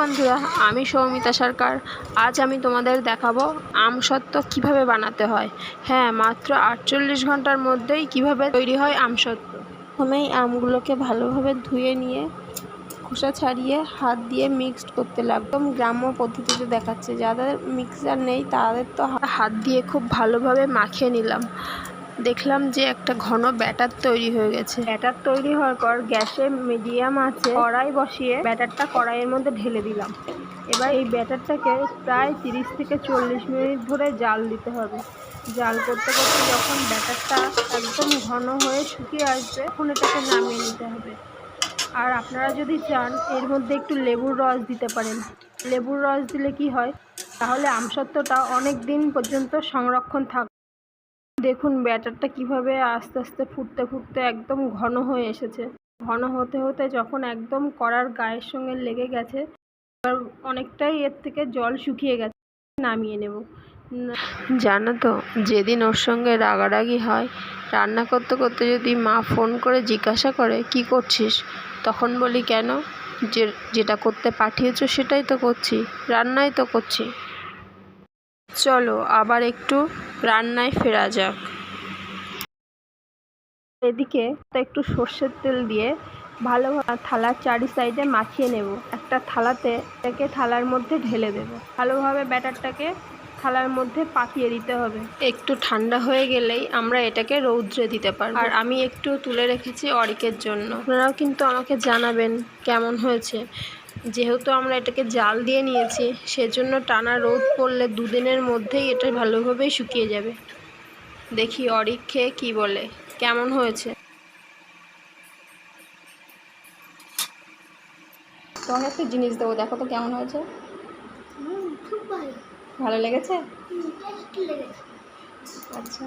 বন্ধুরা, আমি সৌমিতা সরকার। আজ আমি তোমাদের দেখাবো আমসত্ত্ব কীভাবে বানাতে হয়। হ্যাঁ মাত্র আটচল্লিশ ঘণ্টার মধ্যেই কীভাবে তৈরি হয় আম আমসত্ত্ব প্রথমেই আমগুলোকে ভালোভাবে ধুয়ে নিয়ে, খোসা ছাড়িয়ে, হাত দিয়ে মিক্সড করতে লাগলাম গ্রাম্য পদ্ধতিতে দেখাচ্ছে, যাদের মিক্সার নেই, তাদের তো হাত দিয়ে খুব ভালোভাবে মাখিয়ে নিলাম। দেখলাম যে একটা ঘন ব্যাটার তৈরি হয়ে গেছে। ব্যাটার তৈরি হওয়ার পর গ্যাসে মিডিয়াম আছে, কড়াই বসিয়ে ব্যাটারটা কড়াইয়ের মধ্যে ঢেলে দিলাম। এবার এই ব্যাটারটাকে প্রায় তিরিশ থেকে চল্লিশ মিনিট ধরে জাল দিতে হবে। জাল করতে করতে যখন ব্যাটারটা একদম ঘন হয়ে শুকিয়ে আসবে, তখন এটাকে নামিয়ে নিতে হবে। আর আপনারা যদি চান, এর মধ্যে একটু লেবুর রস দিতে পারেন। লেবুর রস দিলে কি হয়? তাহলে আমসত্ত্বটা অনেক দিন পর্যন্ত সংরক্ষণ থাকবে দেখুন, ব্যাটারটা কীভাবে আস্তে আস্তে ফুটতে ফুটতে একদম ঘন হয়ে এসেছে। ঘন হতে হতে যখন একদম কড়ার গায়ের সঙ্গে লেগে গেছে, এবার অনেকটাই এর থেকে জল শুকিয়ে গেছে, নামিয়ে নেব। জানো তো, যেদিন ওর সঙ্গে রাগারাগি হয়, রান্না করতে করতে যদি মা ফোন করে জিজ্ঞাসা করে, কি করছিস? তখন বলি, কেন? যে, যেটা করতে পাঠিয়েছো সেটাই তো করছি, রান্নাই তো করছি। চলো, আবার একটু রান্নায় ফেরা যাক। এদিকে একটু সর্ষের তেল দিয়ে ভালোভাবে থালার চারি সাইডে মাখিয়ে নেব। একটা থালাতে এটাকে থালার মধ্যে ঢেলে দেব। ভালোভাবে ব্যাটারটাকে থালার মধ্যে পাকিয়ে দিতে হবে। একটু ঠান্ডা হয়ে গেলেই আমরা এটাকে রৌদ্রে দিতে পারব। আর আমি একটু তুলে রেখেছি অরিকের জন্য। আপনারাও কিন্তু আমাকে জানাবেন কেমন হয়েছে। যেহেতু আমরা এটাকে জাল দিয়ে নিয়েছি সেজন্য টানা রোদ পড়লে দুদিনের মধ্যেই এটা ভালোভাবেই শুকিয়ে যাবে। দেখি অরিক খেয়ে কী বলে কেমন হয়েছে? তোমাকে একটা জিনিস দেবো দেখো তো কেমন হয়েছে। ভালো লেগেছে। আচ্ছা।